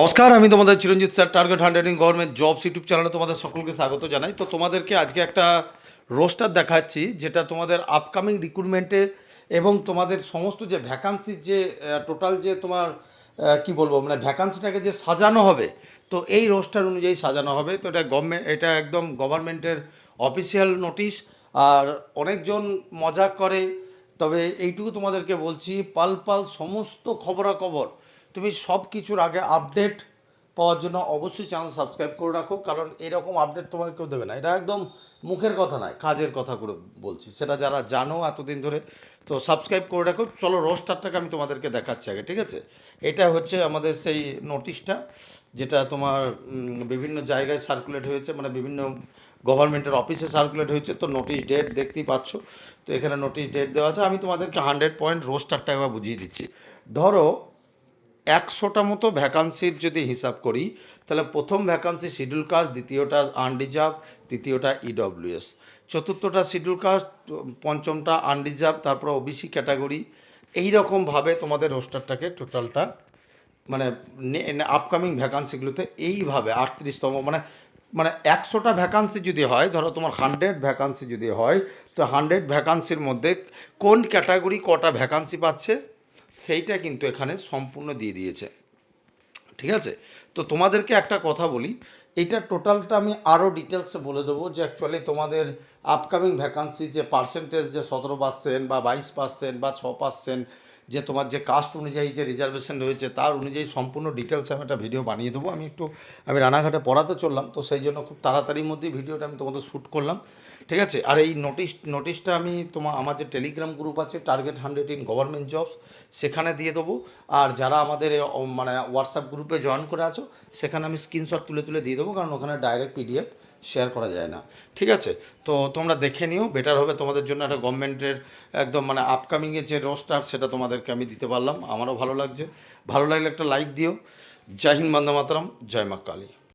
নমস্কার, আমি তোমাদের Chiranjit sir target hundred in government jobs YouTube চ্যানেলে তোমাদের সকলকে স্বাগত জানাই। তো তোমাদেরকে আজকে একটা রোস্টার দেখাচ্ছি, যেটা তোমাদের আপকামিং রিক্রুটমেন্টে এবং তোমাদের সমস্ত যে ভ্যাকান্সির যে টোটাল যে তোমার কি বলব মানে ভ্যাকান্সিটাকে যে সাজানো হবে, তো এই রোস্টার অনুযায়ী সাজানো হবে। তো এটা গভর্নমেন্ট এটা একদম গভর্নমেন্টের অফিসিয়াল নোটিশ আর অনেকজন মজা করে। তবে এইটুকু তোমাদেরকে বলছি, পাল পাল সমস্ত খবরাখবর তুমি সব কিছুর আগে আপডেট পাওয়ার জন্য অবশ্যই চ্যানেল সাবস্ক্রাইব করে রাখো, কারণ এরকম আপডেট তোমাকে কেউ দেবে না। এটা একদম মুখের কথা নয়, কাজের কথা করে বলছি। সেটা যারা জানো এতদিন ধরে, তো সাবস্ক্রাইব করে রাখো। চলো রোস্টারটাকে আমি তোমাদেরকে দেখাচ্ছি আগে, ঠিক আছে? এটা হচ্ছে আমাদের সেই নোটিশটা যেটা তোমার বিভিন্ন জায়গায় সার্কুলেট হয়েছে মানে বিভিন্ন গভর্নমেন্টের অফিসে সার্কুলেট হয়েছে। তো নোটিশ ডেট দেখতেই পাচ্ছ। তো এখানে নোটিশ ডেট দেওয়া আছে। আমি তোমাদেরকে হান্ড্রেড পয়েন্ট রোস্টারটা একবার বুঝিয়ে দিচ্ছি। ধরো একশোটা মতো ভ্যাকান্সির যদি হিসাব করি, তাহলে প্রথম ভ্যাকান্সি শিডিউল কাস্ট দ্বিতীয়টা আনরিজার্ভ তৃতীয়টা ইডব্লিউএস চতুর্থটা শিডিউল কাস্ট পঞ্চমটা আনরিজার্ভ তারপর ওবিসি ক্যাটাগরি এইরকমভাবে তোমাদের রোস্টারটাকে টোটালটা মানে আপকামিং ভ্যাকান্সিগুলোতে এইভাবে আটত্রিশতম মানে মানে একশোটা ভ্যাকান্সি যদি হয়, ধরো তোমার হান্ড্রেড ভ্যাকান্সি যদি হয়, তো হান্ড্রেড ভ্যাকান্সির মধ্যে কোন ক্যাটাগরি কটা ভ্যাকান্সি পাচ্ছে? সেইটা কিন্তু এখানে সম্পূর্ণ দিয়ে দিয়েছে। ঠিক আছে? তো তোমাদেরকে একটা কথা বলি এইটা টোটালটা আমি আরও ডিটেলসে বলে দেবো যে অ্যাকচুয়ালি তোমাদের আপকামিং ভ্যাকান্সি যে পার্সেন্টেজ যে সতেরো পার্সেন্ট বা বাইশ পার্সেন্ট বা ছ পার্সেন্ট যে তোমার যে কাস্ট অনুযায়ী যে রিজার্ভেশন রয়েছে, তার অনুযায়ী সম্পূর্ণ ডিটেলস আমি একটা ভিডিও বানিয়ে দেবো। আমি একটু, আমি রানাঘাটে পড়াতে চললাম, তো সেই জন্য খুব তাড়াতাড়ির মধ্যেই ভিডিওটা আমি তোমাদের শ্যুট করলাম। ঠিক আছে? আর এই নোটিশ নোটিশটা আমি তোমার, আমার যে টেলিগ্রাম গ্রুপ আছে target hundred in government jobs সেখানে দিয়ে দেবো। আর যারা আমাদের মানে হোয়াটসঅ্যাপ গ্রুপে জয়েন করে আছো, সেখানে আমি স্ক্রিনশট তুলে তুলে দিয়ে দেবো কারণ ওখানে ডাইরেক্ট পিডিএফ শেয়ার করা যায় না। ঠিক আছে? তো তোমরা দেখে নিও বেটার হবে তোমাদের জন্য একটা গভর্নমেন্টের একদম মানে আপকামিংয়ের যে রোস্টার সেটা তোমাদেরকে আমি দিতে পারলাম। আমারও ভালো লাগছে। ভালো লাগলে একটা লাইক দিও। জয় হিন্দ বন্দে মাতরম। জয় মা কালী।